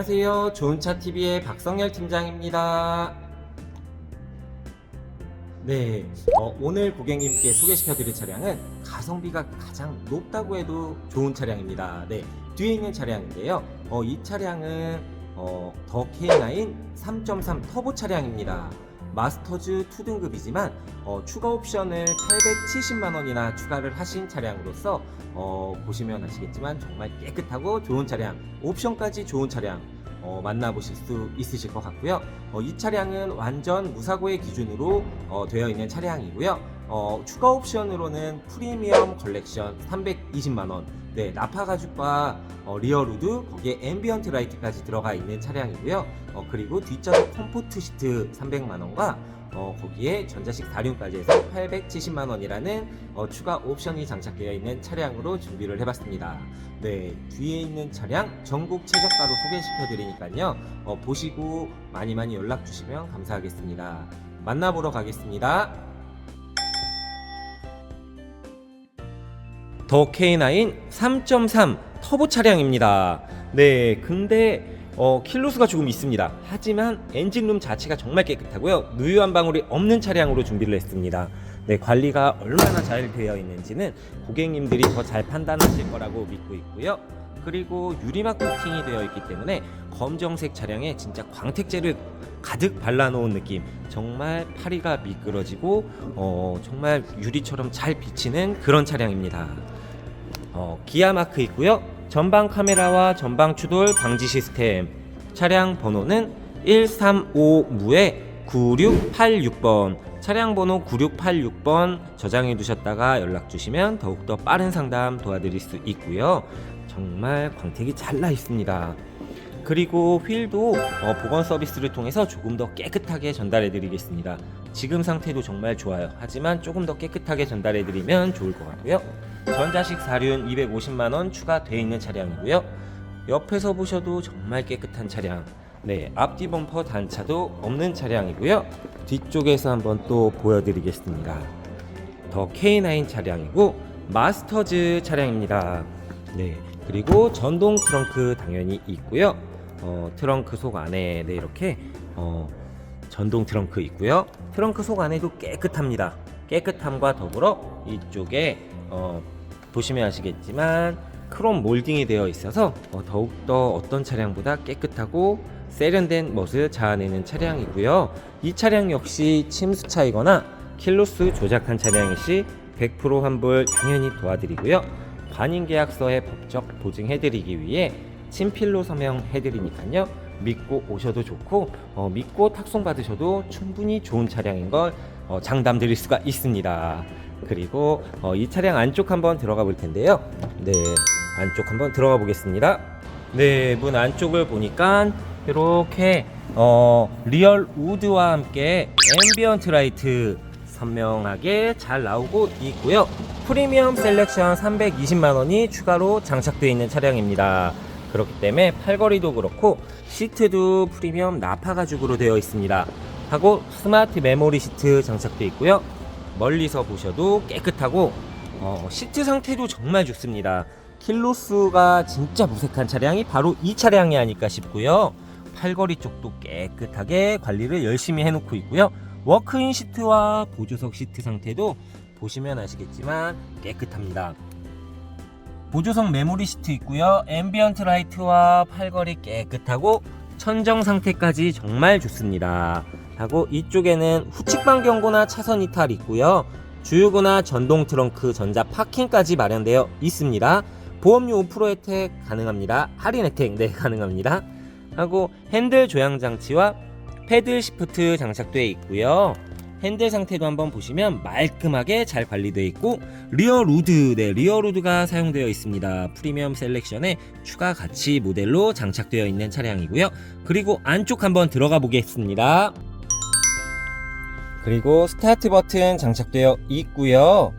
안녕하세요. 좋은차TV의 박성열 팀장입니다. 네, 어, 오늘 고객님께 소개시켜드릴 차량은 가성비가 가장 높다고 해도 좋은 차량입니다. 네, 뒤에 있는 차량인데요. 어, 이 차량은 어, 더 K9 3.3 터보 차량입니다. 마스터즈 2등급이지만 어, 추가 옵션을 870만 원이나 추가를 하신 차량으로서 어, 보시면 아시겠지만 정말 깨끗하고 좋은 차량, 옵션까지 좋은 차량 어, 만나보실 수 있으실 것 같고요. 어, 이 차량은 완전 무사고의 기준으로 어, 되어 있는 차량이고요. 어, 추가 옵션으로는 프리미엄 컬렉션 320만 원, 네 나파 가죽과 어, 리어 루드 거기에 앰비언트 라이트까지 들어가 있는 차량이고요. 어, 그리고 뒷좌석 컴포트 시트 300만 원과 어, 거기에 전자식 사륜까지 해서 870만 원이라는 어, 추가 옵션이 장착되어 있는 차량으로 준비를 해봤습니다. 네, 뒤에 있는 차량 전국 최저가로 소개시켜 드리니까요. 어, 보시고 많이 많이 연락 주시면 감사하겠습니다. 만나보러 가겠습니다. 더 K9 3.3 터보 차량입니다. 네, 근데 어, 킬로수가 조금 있습니다. 하지만 엔진룸 자체가 정말 깨끗하고요. 누유 한 방울이 없는 차량으로 준비를 했습니다. 네, 관리가 얼마나 잘 되어 있는지는 고객님들이 더 잘 판단하실 거라고 믿고 있고요. 그리고 유리막 코팅이 되어 있기 때문에 검정색 차량에 진짜 광택제를 가득 발라놓은 느낌. 정말 파리가 미끄러지고 어, 정말 유리처럼 잘 비치는 그런 차량입니다. 어, 기아 마크 있고요. 전방 카메라와 전방 추돌 방지 시스템. 차량 번호는 135 무에 9686번. 차량 번호 9686번 저장해 두셨다가 연락 주시면 더욱더 빠른 상담 도와드릴 수 있고요. 정말 광택이 잘 나 있습니다. 그리고 휠도 어, 보건 서비스를 통해서 조금 더 깨끗하게 전달해 드리겠습니다. 지금 상태도 정말 좋아요. 하지만 조금 더 깨끗하게 전달해 드리면 좋을 것 같고요. 전자식 사륜 250만원 추가되어 있는 차량이고요. 옆에서 보셔도 정말 깨끗한 차량. 네, 앞뒤 범퍼 단차도 없는 차량이고요. 뒤쪽에서 한번 또 보여드리겠습니다. 더 K9 차량이고 마스터즈 차량입니다. 네, 그리고 전동 트렁크 당연히 있고요. 어, 트렁크 속 안에 네, 이렇게 어, 전동 트렁크 있고요. 트렁크 속 안에도 깨끗합니다. 깨끗함과 더불어 이쪽에 어, 보시면 아시겠지만 크롬 몰딩이 되어 있어서 어, 더욱더 어떤 차량보다 깨끗하고 세련된 멋을 자아내는 차량이고요. 이 차량 역시 침수차이거나 킬로수 조작한 차량일 시 100% 환불 당연히 도와드리고요. 관인 계약서에 법적 보증해드리기 위해 친필로 서명해드리니까요. 믿고 오셔도 좋고 어, 믿고 탁송 받으셔도 충분히 좋은 차량인 걸 어, 장담 드릴 수가 있습니다. 그리고 어, 이 차량 안쪽 한번 들어가 볼 텐데요. 네, 안쪽 한번 들어가 보겠습니다. 네, 문 안쪽을 보니까 이렇게 어, 리얼 우드와 함께 앰비언트 라이트 선명하게 잘 나오고 있고요. 프리미엄 셀렉션 320만 원이 추가로 장착되어 있는 차량입니다. 그렇기 때문에 팔걸이도 그렇고 시트도 프리미엄 나파 가죽으로 되어 있습니다. 하고 스마트 메모리 시트 장착되어 있고요. 멀리서 보셔도 깨끗하고 어, 시트 상태도 정말 좋습니다. 킬로수가 진짜 무색한 차량이 바로 이 차량이 아닐까 싶고요. 팔걸이 쪽도 깨끗하게 관리를 열심히 해놓고 있고요. 워크인 시트와 보조석 시트 상태도 보시면 아시겠지만 깨끗합니다. 보조석 메모리 시트 있고요. 앰비언트 라이트와 팔걸이 깨끗하고 천정 상태까지 정말 좋습니다. 하고 이쪽에는 후측방 경고나 차선 이탈 있고요. 주유구나 전동 트렁크 전자 파킹까지 마련되어 있습니다. 보험료 5% 혜택 가능합니다. 할인 혜택 네 가능합니다. 하고 핸들 조향 장치와 패들 시프트 장착되어 있고요. 핸들 상태도 한번 보시면 말끔하게 잘 관리되어 있고 리어 루드 네 리어 루드가 사용되어 있습니다. 프리미엄 셀렉션에 추가 가치 모델로 장착되어 있는 차량이고요. 그리고 안쪽 한번 들어가 보겠습니다. 그리고 스타트 버튼 장착되어 있고요.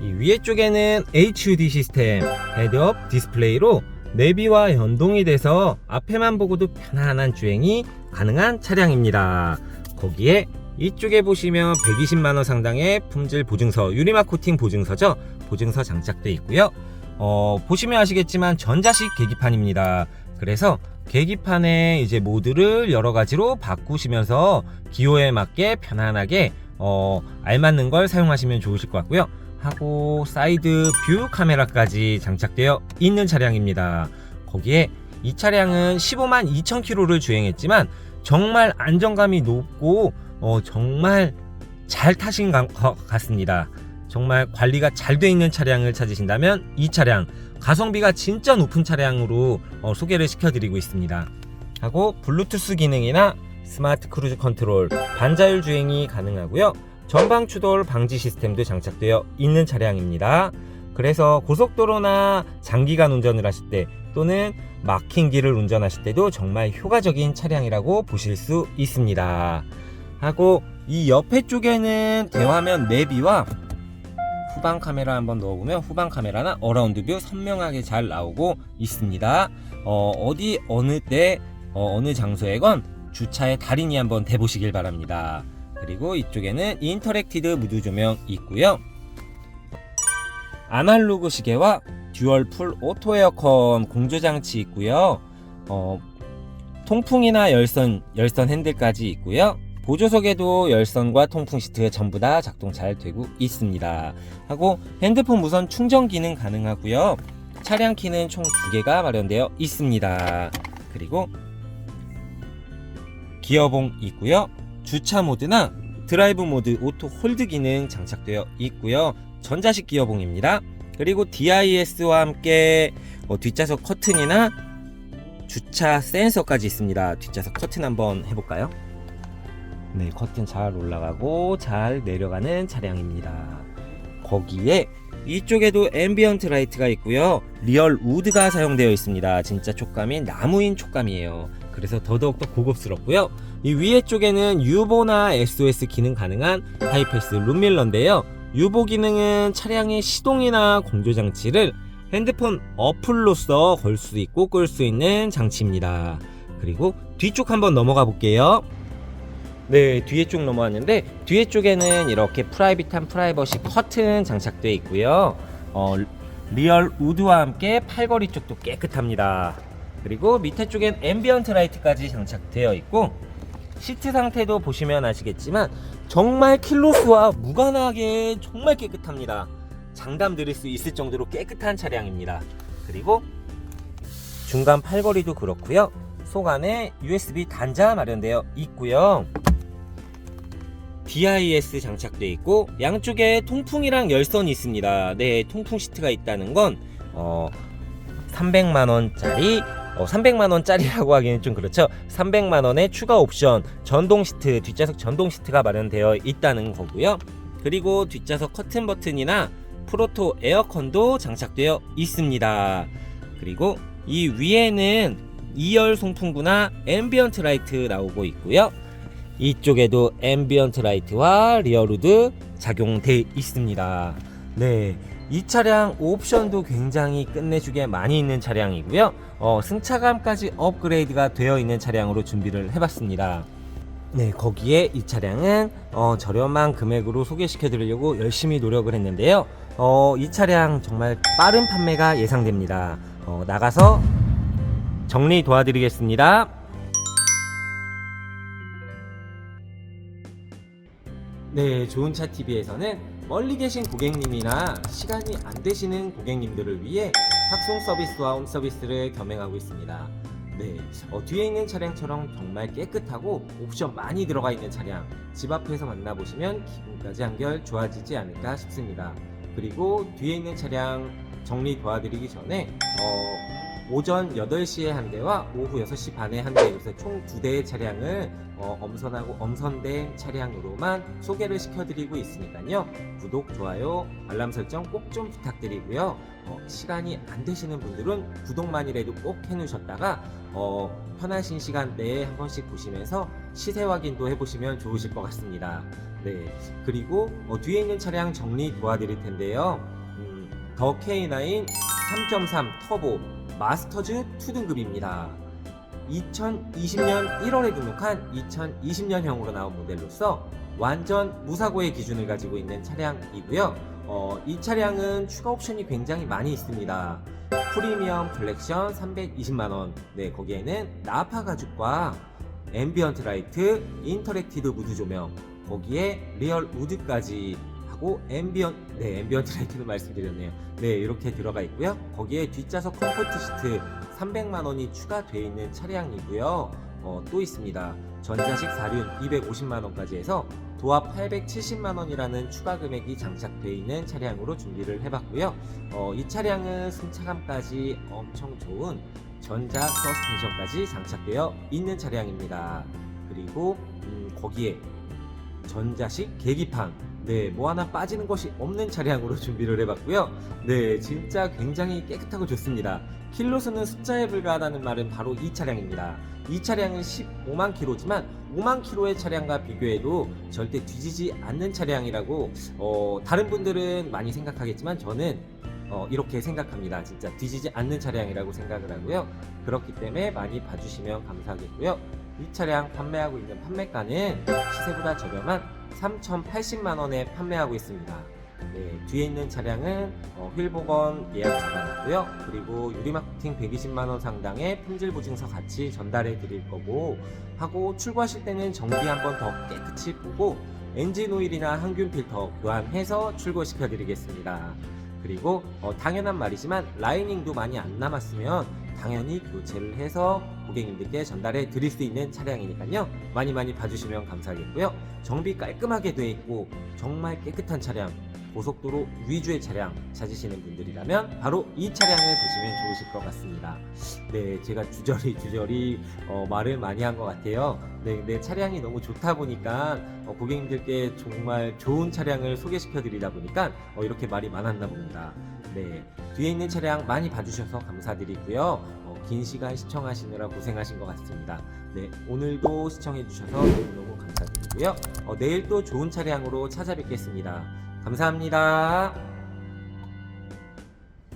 이 위에 쪽에는 HUD 시스템 헤드업 디스플레이로 내비와 연동이 돼서 앞에만 보고도 편안한 주행이 가능한 차량입니다. 거기에 이쪽에 보시면 120만원 상당의 품질 보증서, 유리막 코팅 보증서죠. 보증서 장착되어 있고요. 어, 보시면 아시겠지만 전자식 계기판입니다. 그래서 계기판의 이제 모드를 여러 가지로 바꾸시면서 기호에 맞게 편안하게 어, 알맞는 걸 사용하시면 좋으실 것 같고요. 하고 사이드 뷰 카메라까지 장착되어 있는 차량입니다. 거기에 이 차량은 15만 2천 킬로를 주행했지만 정말 안정감이 높고 어, 정말 잘 타신 가- 것 같습니다. 정말 관리가 잘 돼 있는 차량을 찾으신다면 이 차량 가성비가 진짜 높은 차량으로 어, 소개를 시켜드리고 있습니다. 하고 블루투스 기능이나 스마트 크루즈 컨트롤, 반자율 주행이 가능하고요. 전방 추돌 방지 시스템도 장착되어 있는 차량입니다. 그래서 고속도로나 장기간 운전을 하실 때 또는 막힌 길을 운전하실 때도 정말 효과적인 차량이라고 보실 수 있습니다. 하고 이 옆에 쪽에는 대화면 내비와 후방 카메라 한번 넣어보면 후방 카메라나 어라운드 뷰 선명하게 잘 나오고 있습니다. 어, 어디 어느 때 어, 어느 장소에건 주차의 달인이 한번 대보시길 바랍니다. 그리고 이쪽에는 인터랙티드 무드 조명 있고요. 아날로그 시계와 듀얼 풀 오토 에어컨 공조 장치 있고요. 어, 통풍이나 열선 열선 핸들까지 있고요. 보조석에도 열선과 통풍 시트 전부 다 작동 잘 되고 있습니다. 하고 핸드폰 무선 충전 기능 가능하고요. 차량 키는 총두 개가 마련되어 있습니다. 그리고 기어봉 있고요. 주차 모드나 드라이브 모드 오토 홀드 기능 장착되어 있고요. 전자식 기어봉입니다. 그리고 DIS와 함께 어, 뒷좌석 커튼이나 주차 센서까지 있습니다. 뒷좌석 커튼 한번 해볼까요? 네, 커튼 잘 올라가고 잘 내려가는 차량입니다. 거기에 이쪽에도 앰비언트 라이트가 있고요. 리얼 우드가 사용되어 있습니다. 진짜 촉감이 나무인 촉감이에요. 그래서 더더욱더 고급스럽고요. 이 위에 쪽에는 유보나 SOS 기능 가능한 하이패스 룸밀러인데요. 유보 기능은 차량의 시동이나 공조 장치를 핸드폰 어플로서 걸 수 있고 끌 수 있는 장치입니다. 그리고 뒤쪽 한번 넘어가 볼게요. 네, 뒤에 쪽 넘어왔는데 뒤에 쪽에는 이렇게 프라이빗한 프라이버시 커튼 장착되어 있고요. 어, 리얼 우드와 함께 팔걸이 쪽도 깨끗합니다. 그리고 밑에 쪽엔 앰비언트 라이트까지 장착되어 있고 시트 상태도 보시면 아시겠지만 정말 킬로수와 무관하게 정말 깨끗합니다. 장담 드릴 수 있을 정도로 깨끗한 차량입니다. 그리고 중간 팔걸이도 그렇고요. 속 안에 USB 단자 마련되어 있고요. DIS 장착되어 있고 양쪽에 통풍이랑 열선이 있습니다. 네, 통풍 시트가 있다는 건 어, 300만 원짜리 어, 300만 원짜리라고 하기는 좀 그렇죠. 300만 원의 추가 옵션 전동 시트 뒷좌석 전동 시트가 마련되어 있다는 거고요. 그리고 뒷좌석 커튼 버튼이나 프로토 에어컨도 장착되어 있습니다. 그리고 이 위에는 2열 송풍구나 앰비언트 라이트 나오고 있고요. 이쪽에도 앰비언트 라이트와 리어루드 작용돼 있습니다. 네. 이 차량 옵션도 굉장히 끝내주게 많이 있는 차량이고요. 어, 승차감까지 업그레이드가 되어 있는 차량으로 준비를 해봤습니다. 네, 거기에 이 차량은 어, 저렴한 금액으로 소개시켜 드리려고 열심히 노력을 했는데요. 어, 이 차량 정말 빠른 판매가 예상됩니다. 어, 나가서 정리 도와드리겠습니다. 네, 좋은 차 TV에서는 멀리 계신 고객님이나 시간이 안 되시는 고객님들을 위해 탁송 서비스와 홈 서비스를 겸행하고 있습니다. 네, 어, 뒤에 있는 차량처럼 정말 깨끗하고 옵션 많이 들어가 있는 차량 집 앞에서 만나보시면 기분까지 한결 좋아지지 않을까 싶습니다. 그리고 뒤에 있는 차량 정리 도와드리기 전에 어, 오전 8시에 한 대와 오후 6시 반에 한 대, 이렇게 총두 대의 차량을 어, 엄선하고 엄선된 차량으로만 소개를 시켜드리고 있으니까요. 구독, 좋아요, 알람 설정 꼭 좀 부탁드리고요. 어, 시간이 안 되시는 분들은 구독만이라도 꼭 해놓으셨다가 어, 편하신 시간대에 한 번씩 보시면서 시세 확인도 해보시면 좋으실 것 같습니다. 네. 그리고 어, 뒤에 있는 차량 정리 도와드릴 텐데요. 음, 더 K9 3.3 터보 마스터즈 2등급입니다. 2020년 1월에 등록한 2020년형으로 나온 모델로서 완전 무사고의 기준을 가지고 있는 차량이고요. 어, 이 차량은 추가 옵션이 굉장히 많이 있습니다. 프리미엄 블랙션 320만원. 네, 거기에는 나파 가죽과 앰비언트 라이트, 인터랙티드 무드 조명, 거기에 리얼 우드까지 하고 앰비언 네 앰비언트 라이트는 말씀드렸네요. 네 이렇게 들어가 있고요. 거기에 뒷좌석 컴포트 시트 300만 원이 추가되어 있는 차량이고요. 어, 또 있습니다. 전자식 사륜 250만 원까지 해서 도합 870만 원이라는 추가 금액이 장착되어 있는 차량으로 준비를 해봤고요. 어, 이 차량은 승차감까지 엄청 좋은 전자 서스펜션까지 장착되어 있는 차량입니다. 그리고 음, 거기에 전자식 계기판 네, 뭐 하나 빠지는 것이 없는 차량으로 준비를 해봤고요. 네, 진짜 굉장히 깨끗하고 좋습니다. 킬로수는 숫자에 불과하다는 말은 바로 이 차량입니다. 이 차량은 15만 킬로지만 5만 킬로의 차량과 비교해도 절대 뒤지지 않는 차량이라고 어, 다른 분들은 많이 생각하겠지만 저는 어, 이렇게 생각합니다. 진짜 뒤지지 않는 차량이라고 생각을 하고요. 그렇기 때문에 많이 봐주시면 감사하겠고요. 이 차량 판매하고 있는 판매가는 시세보다 저렴한 3,080만 원에 판매하고 있습니다. 네, 뒤에 있는 차량은 어, 휠 복원 예약 잡아놨고요. 그리고 유리막 코팅 120만 원 상당의 품질 보증서 같이 전달해 드릴 거고 하고 출고하실 때는 정비 한번 더 깨끗이 보고 엔진 오일이나 항균 필터 교환해서 출고시켜 드리겠습니다. 그리고 어, 당연한 말이지만 라이닝도 많이 안 남았으면 당연히 교체를 해서 고객님들께 전달해 드릴 수 있는 차량이니까요. 많이 많이 봐주시면 감사하겠고요. 정비 깔끔하게 돼 있고 정말 깨끗한 차량, 고속도로 위주의 차량 찾으시는 분들이라면 바로 이 차량을 보시면 좋으실 것 같습니다. 네, 제가 주저리 주저리 어, 말을 많이 한 것 같아요. 네, 근데 차량이 너무 좋다 보니까 어, 고객님들께 정말 좋은 차량을 소개시켜 드리다 보니까 어, 이렇게 말이 많았나 봅니다. 네, 뒤에 있는 차량 많이 봐주셔서 감사드리고요. 어, 긴 시간 시청하시느라 고생하신 것 같습니다. 네, 오늘도 시청해주셔서 너무너무 감사드리고요. 어, 내일 또 좋은 차량으로 찾아뵙겠습니다. 감사합니다.